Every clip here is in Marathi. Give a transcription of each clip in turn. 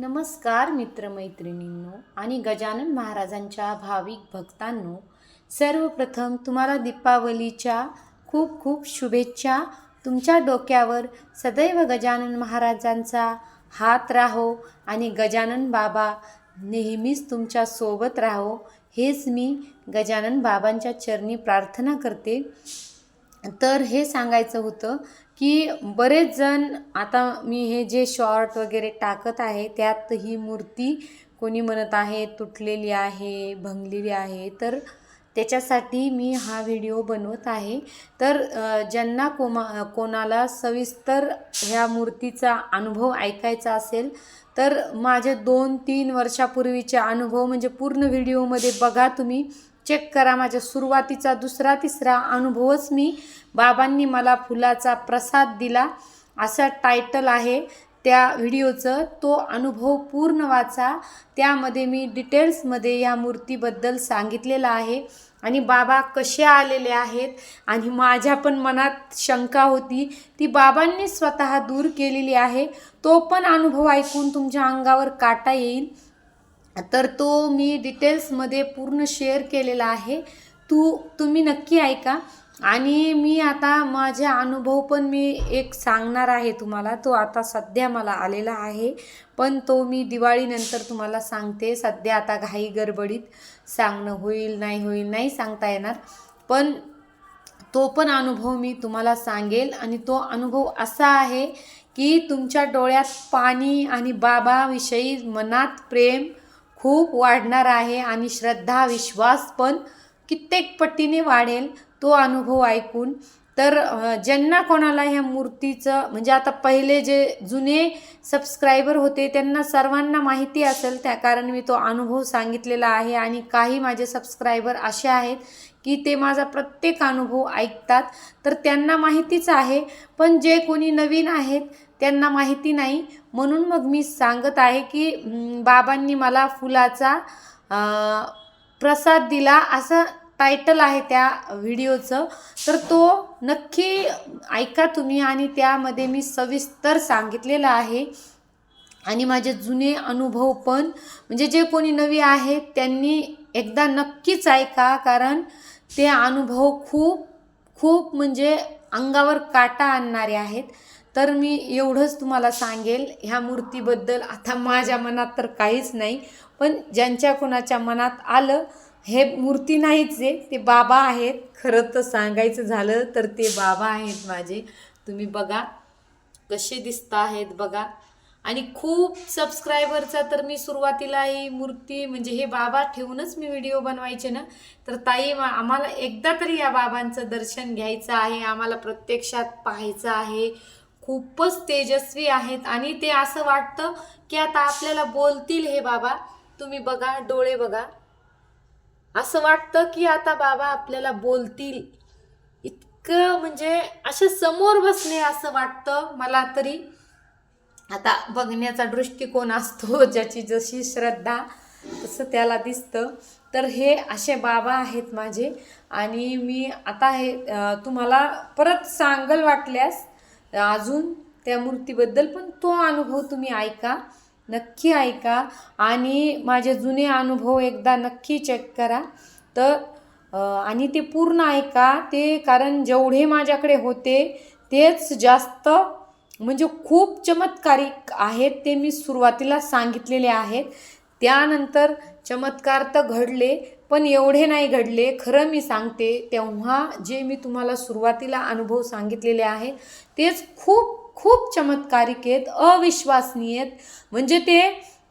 नमस्कार मित्रमैत्रिणींनो आणि गजानन महाराजांच्या भाविक भक्तांनो सर्वप्रथम तुम्हाला दीपावलीच्या खूप खूप शुभेच्छा. तुमच्या डोक्यावर सदैव गजानन महाराजांचा हात राहो आणि गजानन बाबा नेहमीच तुमच्यासोबत राहो हेच मी गजानन बाबांच्या चरणी प्रार्थना करते. तर हे सांगायचं होतं की बरेच जण आता मी हे जे शॉर्ट वगैरे टाकत आहे त्यात ही मूर्ती कोणी म्हणत आहे तुटलेली आहे भंगलेली आहे तर त्याच्यासाठी मी हा व्हिडिओ बनवत आहे. तर ज्यांना कोमा कोणाला सविस्तर ह्या मूर्तीचा अनुभव ऐकायचा असेल तर माझे दोन तीन वर्षापूर्वीचे अनुभव म्हणजे पूर्ण व्हिडिओमध्ये बघा तुम्ही. चेक करा माझ्या सुरुवातीचा दुसरा तिसरा अनुभवच मी बाबांनी मला फुलाचा प्रसाद दिला. असा टायटल आहे त्या व्हिडिओचं. तो अनुभव पूर्ण वाचा. त्यामध्ये मी डिटेल्समध्ये या मूर्तीबद्दल सांगितलेलं आहे. आणि बाबा कसे आलेले आहेत आणि माझ्या पण मनात शंका होती. ती बाबांनी स्वतः दूर केलेली आहे. तो पण अनुभव ऐकून तुमच्या अंगावर काटा येईल. तर तो मी डिटेल्समध्ये पूर्ण शेअर केलेला आहे. तू तुम्ही नक्की ऐका. आणि मी आता माझे अनुभव पण मी एक सांगणार आहे तुम्हाला. तो आता सध्या मला आलेला आहे. पण तो मी दिवाळीनंतर तुम्हाला सांगते. सध्या आता घाई गडबडीत सांगणं होईल नाही होईल नाही सांगता येणार. पण तो पण अनुभव मी तुम्हाला सांगेल. आणि तो अनुभव असा आहे की तुमच्या डोळ्यात पाणी आणि बाबाविषयी मनात प्रेम खूप वाढणार आहे आणि श्रद्धा विश्वास पण कित्येक पटीने वाढेल तो अनुभव ऐकून तर ज्यांना कोणाला ह्या मूर्तीचं म्हणजे आता पहिले जे जुने सबस्क्रायबर होते त्यांना सर्वांना माहिती असेल त्या कारण मी तो अनुभव सांगितलेला आहे आणि काही माझे सबस्क्रायबर असे आहेत की ते माझा प्रत्येक अनुभव ऐकतात. तर त्यांना माहितीच आहे पण जे कोणी नवीन आहेत त्यांना माहिती नाही. म्हणून मग मी सांगत आहे की बाबांनी मला फुलाचा प्रसाद दिला. असं टायटल आहे त्या व्हिडिओचं तर तो नक्की ऐका तुम्ही आणि त्यामध्ये मी सविस्तर सांगितलेलं आहे. आणि माझे जुने अनुभव पण म्हणजे जे कोणी नवी आहेत त्यांनी एकदा नक्कीच ऐका कारण ते अनुभव खूप खूप म्हणजे अंगावर काटा आणणारे आहेत. तर मी एवढंच तुम्हाला सांगेल ह्या मूर्तीबद्दल आता माझ्या मनात तर काहीच नाही पण ज्यांच्या कोणाच्या मनात आलं हे मूर्ती नाहीच आहे ते बाबा आहेत. खरं तर सांगायचं झालं तर ते बाबा आहेत माझे. तुम्ही बघा कसे दिसता आहेत बघा. आणि खूप सबस्क्रायबरचा तर मी सुरुवातीला ही मूर्ती म्हणजे हे बाबा ठेवूनच मी व्हिडिओ बनवायचे ना. तर ताई मा- आम्हाला एकदा तरी या बाबांचं दर्शन घ्यायचं आहे. आम्हाला प्रत्यक्षात पाहायचं आहे. खूपच तेजस्वी आहेत. आणि ते असं वाटतं की आता आपल्याला बोलतील हे बाबा. तुम्ही बघा डोळे बघा. असं वाटतं की आता बाबा आपल्याला बोलतील. इतकं म्हणजे असे समोर बसले असं वाटतं मला तरी. आता बघण्याचा दृष्टिकोन असतो ज्याची जशी श्रद्धा तसं त्याला दिसतं. तर हे असे बाबा आहेत माझे. आणि मी आता हे तुम्हाला परत सांगल वाटल्यास अजून त्या मूर्तीबद्दल पण तो अनुभव तुम्ही ऐका. नक्की ऐका. आणि माझे जुने अनुभव एकदा नक्की चेक करा. तर आणि ते पूर्ण ऐका. ते कारण जेवढे माझ्याकडे होते तेच जास्त म्हणजे खूप चमत्कारिक आहेत ते मी सुरुवातीला सांगितलेले आहेत. त्यानंतर चमत्कार तर घडले पण एवढे नाही घडले. खरं मी सांगते तेव्हा जे मी तुम्हाला सुरुवातीला अनुभव सांगितलेले आहे तेच खूप खूप चमत्कारिक आहेत अविश्वसनीय आहेत. म्हणजे ते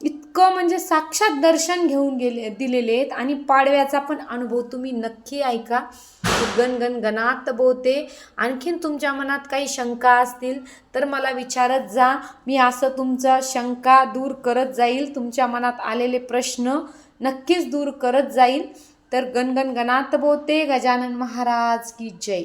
इतकं म्हणजे साक्षात दर्शन घेऊन गेले दिलेले आहेत. आणि पाडव्याचा पण अनुभव तुम्ही नक्की ऐका. गण गण गणात बोते. आणखीन तुमच्या मनात काही शंका असतील तर मला विचारत जा. मी असं तुमचा शंका दूर करत जाईल. तुमच्या मनात आलेले प्रश्न नक्कीच दूर करत जाईल. तर गणगण गणात बोते. गजानन महाराज की जय.